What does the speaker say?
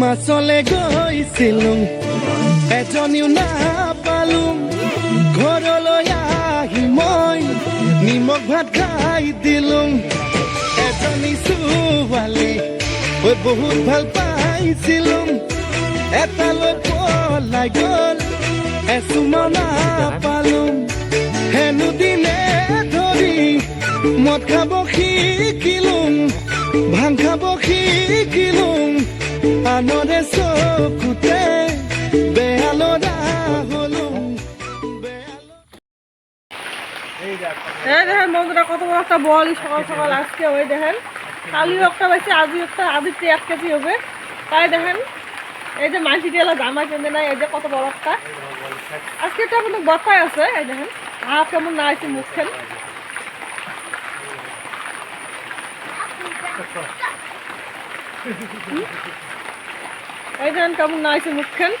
মাছলে গৈছিলো। এজনীও নাপালো ঘৰলৈ আহি মই নিমখ ভাত খাই দিলো। এজনী ছোৱালী ঐ বহুত ভালো পাইছিলো। এটালৈ পলাই গ'ল, এচুমা নাপালো হেনো দিনে ধৰি মদ খাব শিকিলো, ভাং খাব শিকিলো। আনৰে চকুতে বেয়া লৰা হলো। বেয়া ল- এই দেখেন বন্ধুরা, কত বড় একটা বল সকাল সকাল আজকে ওই দেখেন। কালিও একটা পাইছে, আজও একটা, আদিত্য এক কেজি হবে। তাই দেখেন, এই যে মাটি টেলা জামা কেঁদে নাই, এই যে কত বড় একটা। আজকে এটা কিন্তু বসায় আছে, এই দেখেন। হাফ কেমন না আছে মুখখান এই দেখেন কেমন না আছে মুখখান